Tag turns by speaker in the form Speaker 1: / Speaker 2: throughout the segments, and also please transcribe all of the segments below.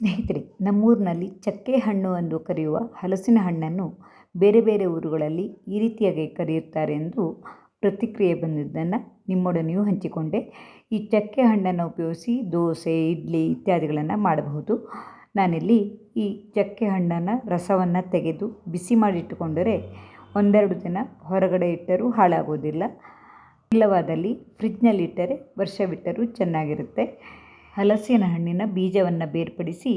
Speaker 1: ಸ್ನೇಹಿತರೆ, ನಮ್ಮೂರಿನಲ್ಲಿ ಚಕ್ಕೆ ಹಣ್ಣು ಎಂದು ಕರೆಯುವ ಹಲಸಿನ ಹಣ್ಣನ್ನು ಬೇರೆ ಬೇರೆ ಊರುಗಳಲ್ಲಿ ಈ ರೀತಿಯಾಗಿ ಕರೆಯುತ್ತಾರೆ ಎಂದು ಪ್ರತಿಕ್ರಿಯೆ ಬಂದಿದ್ದನ್ನು ನಿಮ್ಮೊಡನೆಯೂ ಹಂಚಿಕೊಂಡೆ. ಈ ಚಕ್ಕೆ ಹಣ್ಣನ್ನು ಉಪಯೋಗಿಸಿ ದೋಸೆ, ಇಡ್ಲಿ ಇತ್ಯಾದಿಗಳನ್ನು ಮಾಡಬಹುದು. ನಾನಿಲ್ಲಿ ಈ ಚಕ್ಕೆ ಹಣ್ಣನ್ನು ರಸವನ್ನು ತೆಗೆದು ಬಿಸಿ ಮಾಡಿಟ್ಟುಕೊಂಡರೆ ಒಂದೆರಡು ದಿನ ಹೊರಗಡೆ ಇಟ್ಟರೂ ಹಾಳಾಗೋದಿಲ್ಲ. ಇಲ್ಲವಾದಲ್ಲಿ ಫ್ರಿಜ್ನಲ್ಲಿಟ್ಟರೆ ವರ್ಷವಿಟ್ಟರೂ ಚೆನ್ನಾಗಿರುತ್ತೆ. ಹಲಸಿನ ಹಣ್ಣಿನ ಬೀಜವನ್ನು ಬೇರ್ಪಡಿಸಿ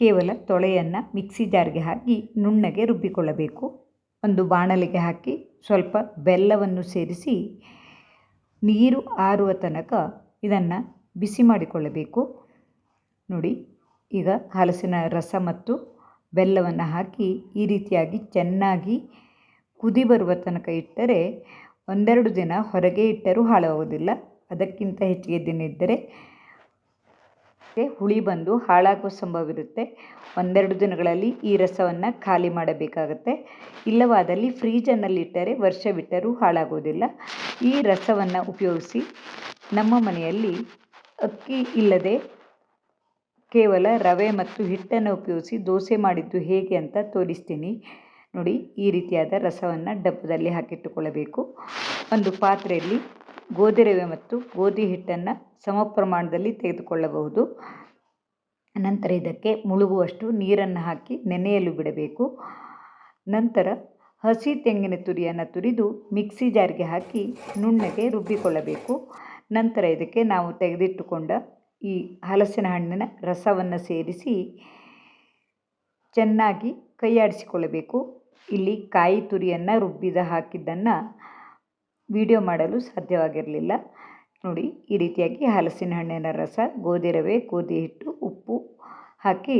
Speaker 1: ಕೇವಲ ತೊಳೆಯನ್ನು ಮಿಕ್ಸಿ ಜಾರ್ಗೆ ಹಾಕಿ ನುಣ್ಣಗೆ ರುಬ್ಬಿಕೊಳ್ಳಬೇಕು. ಒಂದು ಬಾಣಲೆಗೆ ಹಾಕಿ ಸ್ವಲ್ಪ ಬೆಲ್ಲವನ್ನು ಸೇರಿಸಿ ನೀರು ಆರುವ ತನಕ ಇದನ್ನು ಬಿಸಿ ಮಾಡಿಕೊಳ್ಳಬೇಕು. ನೋಡಿ, ಈಗ ಹಲಸಿನ ರಸ ಮತ್ತು ಬೆಲ್ಲವನ್ನು ಹಾಕಿ ಈ ರೀತಿಯಾಗಿ ಚೆನ್ನಾಗಿ ಕುದಿ ಬರುವ ತನಕ ಇಟ್ಟರೆ ಒಂದೆರಡು ದಿನ ಹೊರಗೆ ಇಟ್ಟರೂ ಹಾಳಾಗುವುದಿಲ್ಲ ಅದಕ್ಕಿಂತ ಹೆಚ್ಚಿಗೆ ದಿನ ಇದ್ದರೆ ಹುಳಿ ಬಂದು ಹಾಳಾಗುವ ಸಂಭವವಿರುತ್ತೆ. ಒಂದೆರಡು ದಿನಗಳಲ್ಲಿ ಈ ರಸವನ್ನು ಖಾಲಿ ಮಾಡಬೇಕಾಗುತ್ತೆ. ಇಲ್ಲವಾದಲ್ಲಿ ಫ್ರೀಜರ್ನಲ್ಲಿಟ್ಟರೆ ವರ್ಷ ಬಿಟ್ಟರೂ ಹಾಳಾಗೋದಿಲ್ಲ. ಈ ರಸವನ್ನು ಉಪಯೋಗಿಸಿ ನಮ್ಮ ಮನೆಯಲ್ಲಿ ಅಕ್ಕಿ ಇಲ್ಲದೆ ಕೇವಲ ರವೆ ಮತ್ತು ಹಿಟ್ಟನ್ನು ಉಪಯೋಗಿಸಿ ದೋಸೆ ಮಾಡಿದ್ದು ಹೇಗೆ ಅಂತ ತೋರಿಸ್ತೀನಿ. ನೋಡಿ, ಈ ರೀತಿಯಾದ ರಸವನ್ನು ಡಬ್ಬದಲ್ಲಿ ಹಾಕಿಟ್ಟುಕೊಳ್ಳಬೇಕು. ಒಂದು ಪಾತ್ರೆಯಲ್ಲಿ ಗೋಧಿ ರವೆ ಮತ್ತು ಗೋಧಿ ಹಿಟ್ಟನ್ನು ಸಮ ಪ್ರಮಾಣದಲ್ಲಿ ತೆಗೆದುಕೊಳ್ಳಬಹುದು. ನಂತರ ಇದಕ್ಕೆ ಮುಳುಗುವಷ್ಟು ನೀರನ್ನು ಹಾಕಿ ನೆನೆಯಲು ಬಿಡಬೇಕು. ನಂತರ ಹಸಿ ತೆಂಗಿನ ತುರಿಯನ್ನು ತುರಿದು ಮಿಕ್ಸಿ ಜಾರ್ಗೆ ಹಾಕಿ ನುಣ್ಣಗೆ ರುಬ್ಬಿಕೊಳ್ಳಬೇಕು. ನಂತರ ಇದಕ್ಕೆ ನಾವು ತೆಗೆದಿಟ್ಟುಕೊಂಡ ಈ ಹಲಸಿನ ಹಣ್ಣಿನ ರಸವನ್ನು ಸೇರಿಸಿ ಚೆನ್ನಾಗಿ ಕೈಯಾಡಿಸಿಕೊಳ್ಳಬೇಕು ಇಲ್ಲಿ ಕಾಯಿ ತುರಿಯನ್ನು ರುಬ್ಬಿದ ಹಾಕಿದ್ದನ್ನು ವಿಡಿಯೋ ಮಾಡಲು ಸಾಧ್ಯವಾಗಿರಲಿಲ್ಲ. ನೋಡಿ, ಈ ರೀತಿಯಾಗಿ ಹಲಸಿನ ಹಣ್ಣಿನ ರಸ, ಗೋಧಿ ರವೆ, ಗೋಧಿ ಹಿಟ್ಟು, ಉಪ್ಪು ಹಾಕಿ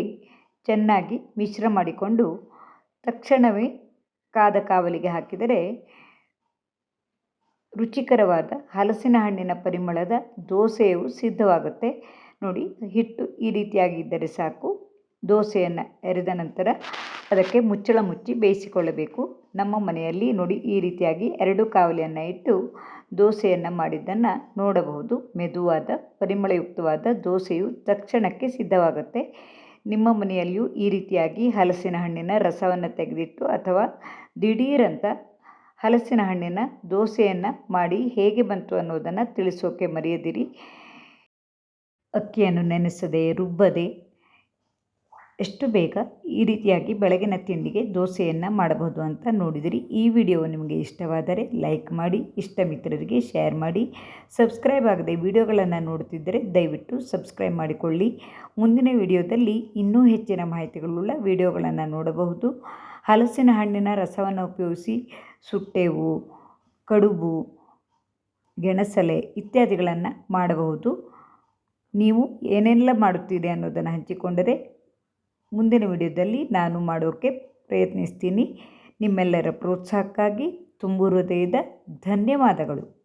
Speaker 1: ಚೆನ್ನಾಗಿ ಮಿಶ್ರ ಮಾಡಿಕೊಂಡು ತಕ್ಷಣವೇ ಕಾದ ಕಾವಲಿಗೆ ಹಾಕಿದರೆ ರುಚಿಕರವಾದ ಹಲಸಿನ ಹಣ್ಣಿನ ಪರಿಮಳದ ದೋಸೆಯು ಸಿದ್ಧವಾಗುತ್ತೆ. ನೋಡಿ, ಹಿಟ್ಟು ಈ ರೀತಿಯಾಗಿದ್ದರೆ ಸಾಕು. ದೋಸೆಯನ್ನು ಎರೆದ ನಂತರ ಅದಕ್ಕೆ ಮುಚ್ಚಳ ಮುಚ್ಚಿ ಬೇಯಿಸಿಕೊಳ್ಳಬೇಕು. ನಮ್ಮ ಮನೆಯಲ್ಲಿ ನೋಡಿ ಈ ರೀತಿಯಾಗಿ ಎರಡು ಕಾವಲಿಯನ್ನು ಇಟ್ಟು ದೋಸೆಯನ್ನು ಮಾಡಿದ್ದನ್ನು ನೋಡಬಹುದು. ಮೆದುವಾದ, ಪರಿಮಳಯುಕ್ತವಾದ ದೋಸೆಯು ತಕ್ಷಣಕ್ಕೆ ಸಿದ್ಧವಾಗುತ್ತೆ. ನಿಮ್ಮ ಮನೆಯಲ್ಲಿಯೂ ಈ ರೀತಿಯಾಗಿ ಹಲಸಿನ ಹಣ್ಣಿನ ರಸವನ್ನು ತೆಗೆದಿಟ್ಟು ಅಥವಾ ದಿಢೀರಂತ ಹಲಸಿನ ಹಣ್ಣಿನ ದೋಸೆಯನ್ನು ಮಾಡಿ ಹೇಗೆ ಬಂತು ಅನ್ನೋದನ್ನು ತಿಳಿಸೋಕೆ ಮರೆಯದಿರಿ. ಅಕ್ಕಿಯನ್ನು ನೆನೆಸದೆ ರುಬ್ಬದೆ ಎಷ್ಟು ಬೇಗ ಈ ರೀತಿಯಾಗಿ ಬೆಳಗಿನ ತಿಂಡಿಗೆ ದೋಸೆಯನ್ನು ಮಾಡಬಹುದು ಅಂತ ನೋಡಿದಿರಿ. ಈ ವಿಡಿಯೋ ನಿಮಗೆ ಇಷ್ಟವಾದರೆ ಲೈಕ್ ಮಾಡಿ ಇಷ್ಟ ಮಿತ್ರರಿಗೆ ಶೇರ್ ಮಾಡಿ. ಸಬ್ಸ್ಕ್ರೈಬ್ ಆಗದೆ ವಿಡಿಯೋಗಳನ್ನು ನೋಡುತ್ತಿದ್ದರೆ ದಯವಿಟ್ಟು ಸಬ್ಸ್ಕ್ರೈಬ್ ಮಾಡಿಕೊಳ್ಳಿ. ಮುಂದಿನ ವಿಡಿಯೋದಲ್ಲಿ ಇನ್ನೂ ಹೆಚ್ಚಿನ ಮಾಹಿತಿಗಳುಳ್ಳ ವಿಡಿಯೋಗಳನ್ನು ನೋಡಬಹುದು. ಹಲಸಿನ ಹಣ್ಣಿನ ರಸವನ್ನು ಉಪಯೋಗಿಸಿ ಸುಟ್ಟೆವು, ಕಡುಬು, ಗೆಣಸಲೆ ಇತ್ಯಾದಿಗಳನ್ನು ಮಾಡಬಹುದು. ನೀವು ಏನೆಲ್ಲ ಮಾಡುತ್ತೀರಿ ಅನ್ನೋದನ್ನು ಹಂಚಿಕೊಂಡರೆ ಮುಂದಿನ ವಿಡಿಯೋದಲ್ಲಿ ನಾನು ಮಾಡೋಕ್ಕೆ ಪ್ರಯತ್ನಿಸ್ತೀನಿ. ನಿಮ್ಮೆಲ್ಲರ ಪ್ರೋತ್ಸಾಹಕ್ಕಾಗಿ ತುಂಬು ಹೃದಯದ ಧನ್ಯವಾದಗಳು.